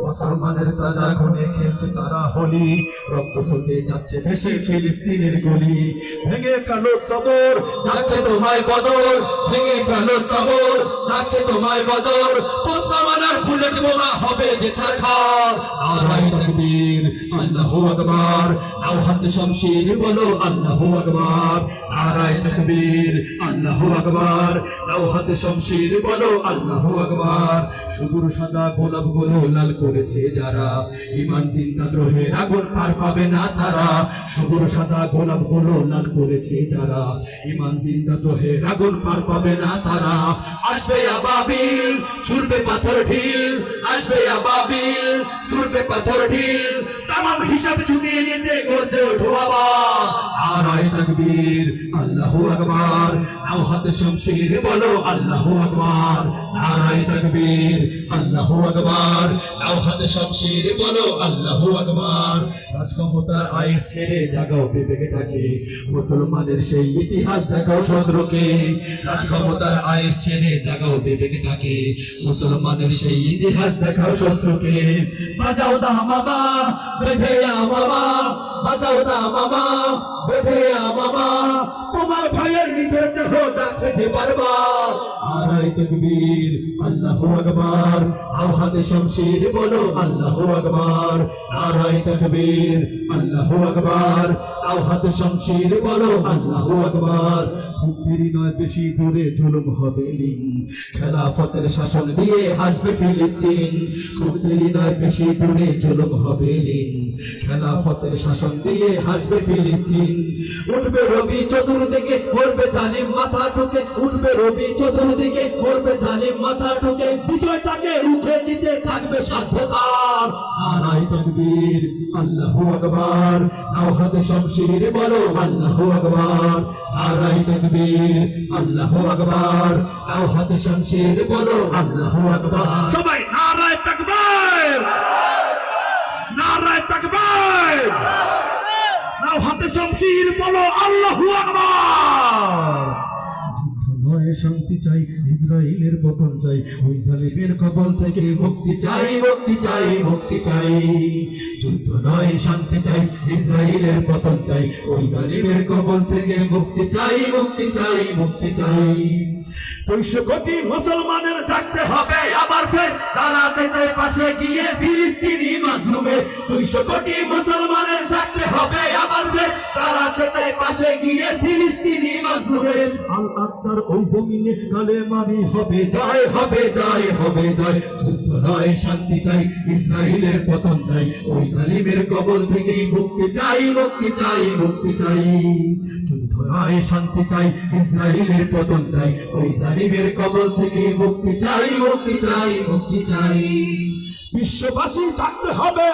মুসলমানের তাজা খুনে খেলছে তারা হোলি। রক্ত সতে যাচ্ছে ভেসে ফিলিস্তিনের গলি। ভেঙে ফেলো সবর যাচ্ছে তোমায় বদর। ভেঙে ফেলো সবর যাচ্ছে তোমায় বদর। পদ্মামানার বুলেট বোমা হবে যে ছারখার। আড়াই তাকবীর, আল্লাহু আকবার। নাও হাতে শমশির, বলো আল্লাহু আকবার। আড়াই তাকবীর, আল্লাহু আকবার। নাও হাতে শমশির, বলো আল্লাহু আকবার। সবুর সাদা গোলাপগুলো লাল করেছে যারা। ইমান জিন্দা দ্রোহের আগুন পার পাবে না তারা। সবুর সাদা গোলাপগুলো লাল করেছে যারা। ইমান জিন্দা দ্রোহের আগুন পার পাবে না তারা। আসবে আবাবিল, ছুড়বে পাথর ঢিল। আসবে আবাবিল, ছুড়বে পাথর ঢিল। তামাম হিসাব চুকিয়ে নিতে করছে ওঠো বাবা আড়াই তাকবীর, আল্লাহু আকবার। নাও শমশির, বলো আল্লাহু আকবার। নারাই তাকবীর, আল্লাহু আকবার। নাও হাতে শমশির, বলো আল্লাহু আকবার। রাজক্ষমতার আয়েস ছেড়ে জাগাও বিবেকটাকে। মুসলমানের সেই ইতিহাস দেখাও শত্রুকে। রাজক্ষমতার আয়েস ছেড়ে জাগাও বিবেকটাকে। মুসলমানের সেই ইতিহাস দেখাও শত্রুকে। বাজাও দা মামা, বেঁধে মামা। বাজাও দা মামা, বেঁধে মামা। তোমার ভাইয়ের নিজের দেহ ডাকছে যে বারবার তকবীর আল্লাহু আকবার। আওহাদে শমশির বলো আল্লাহু আকবার। নারায় তকবীর আল্লাহু আকবার। আওহাদে শমশির বলো, আল্লাহু আকবার। খুব দেরি নয়, বেশি দূরে জুলুম হবে খেলাফতের শাসন দিয়ে হাসবে ফিলিস্তিন। খুব দেরি নয়, বেশি দূরে জুলুম হবে খেলাফতের শাসন দিয়ে হাসবে ফিলিস্তিন। উঠবে রবি চতুর্দিকে, মরবে জালিম মাথা ঢুকে। উঠবে রবি চতুর্দিকে, মরবে জালিম মাথা ঠুকে বিজয়টাকে রুখে দিতে থাকবে সাধ্যকার নারাই তকবীর, আল্লাহু আকবার। নাও হাতে শমশির, বলো আল্লাহু আকবার। নারাই তকবীর, আল্লাহু আকবার। নাও হাতে শমশির, বলো আল্লাহু আকবার। সবাই নারায় তাকবীর। নাও হাতে শমশির, বলো আল্লাহু আকবার। যুদ্ধ শান্তি চাই ইসরায়েলের পতন চাই। ওই জালিমের কবল থেকে মুক্তি চাই মুক্তি চাই মুক্তি চাই। যুদ্ধ নয়, শান্তি চাই ইসরায়েলের পতন চাই। ওই জালিমের কবল থেকে মুক্তি চাই মুক্তি চাই মুক্তি চাই। দুইশো কোটি মুসলমানের জাগতে হবে আবার ফের। দাঁড়াতে চাই পাশে গিয়ে ফিলিস্তিনি মাজলুমে দুইশো কোটি মুসলমানের আকসার ওই জমিনে কালে মারি, হবে জয় হবে জয় হবে জয় যুদ্ধ নয়, শান্তি চাই, ইসরায়েলের পতন চাই, ওই জালিমের কবল থেকে মুক্তি চাই মুক্তি চাই মুক্তি চাই। যুদ্ধ নয়, শান্তি চাই, ইসরায়েলের পতন চাই, ওই জালিমের কবল থেকে মুক্তি চাই মুক্তি চাই মুক্তি চাই। বিশ্ববাসী থাকতে হবে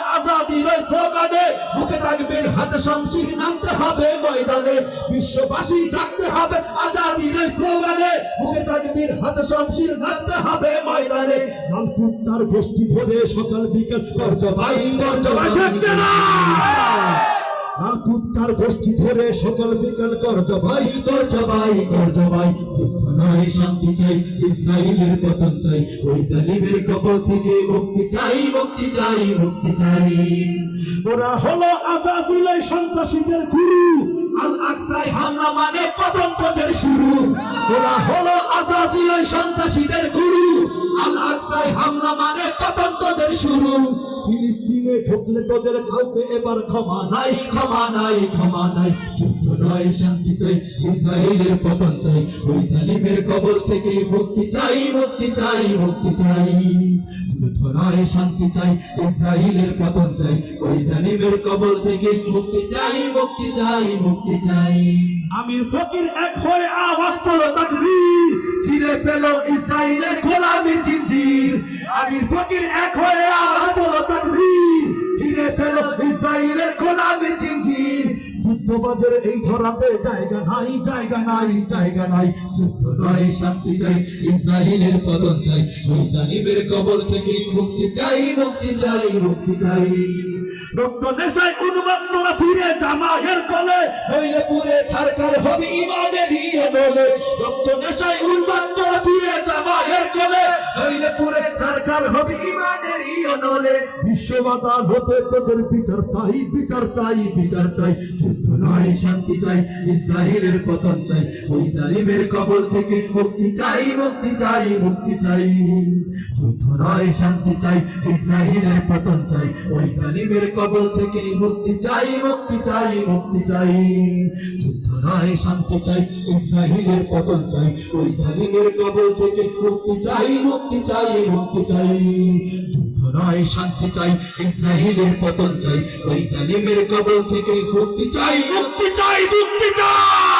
ওই স্লোগানে, মুখে থাকবে হাতে শমশির নামতে হবে। ময়দানে বিশ্ববাসী থাকতে হবে আজাদির স্লোগানে। মুখে থাকবে হাতে শমশির নামতে হবে ময়দানে। লালকুত্তার গোষ্ঠী ধরে সকাল বিকাল করজ ভাই থাকতে না। আর গোষ্ঠী ধরে সকল বিকাল করজ ভাই করজ ভাই করজ ভাই যুদ্ধ নয়, শান্তি চাই ইসরায়েলের পতন চাই। ওই জালিমের কবল থেকে মুক্তি চাই মুক্তি চাই মুক্তি চাই। ওরা হলো আজাজিলাই সন্ত্রাসীদের গুরু। মানে শুরু। মানে চাই ইসরায়েলের পতন চাই। ওই জালিমের কবল থেকে মুক্তি চাই মুক্তি চাই মুক্তি চাই। যুদ্ধ নয় শান্তি চাই ইসরায়েলের পতন চাই। ওই জালিমের কবল থেকে মুক্তি চাই মুক্তি চাই মুক্তি চাই। আমির ফকির এক হয়ে আওয়াজ তোলো তাকবীর। ছিঁড়ে ফেলো ইসরায়েলের গোলামি জিঞ্জির। আমির ফকির এক হয়ে আওয়াজ তোলো তাকবীর। ছিঁড়ে ফেলো যুদ্ধবাজের এই ধরাতে জায়গা নাই জায়গা নাই জায়গা নাই, যুদ্ধ নয়, শান্তি চাই ইসরায়েলের পতন চাই ওই কবল থেকে মুক্তি চাই মুক্তি চাই মুক্তি চাই। রক্ত নেশায় উন্মত্তরা ফিরে জামায়ের কলে নইলে পুরে হবে ইমানের ইয়ে নলে রক্ত নেশায় উন্মত্তরা ফিরে নলে বিশ্ব তোদের বিচার চাই বিচার চাই বিচার চাই। যুদ্ধ নয়, শান্তি চাই, ইসরায়েলের পতন চাই। ওই জালিমের কবল থেকে মুক্তি চাই মুক্তি চাই মুক্তি চাই। যুদ্ধ নয়, শান্তি চাই, ইসরায়েলের পতন চাই। ওই জালিমের কবল থেকে মুক্তি চাই মুক্তি চাই মুক্তি চাই। যুদ্ধ নয় শান্তি চাই ইসরাহিলের পতন চাই। ওই জালিমের কবল থেকে মুক্তি চাই মুক্তি চাই মুক্তি চাই। নয় শান্তি চাই ইসরাহিলের পতন চাই। ওই জালিমের কবল থেকে মুক্তি চাই মুক্তি চাই মুক্তি চাই।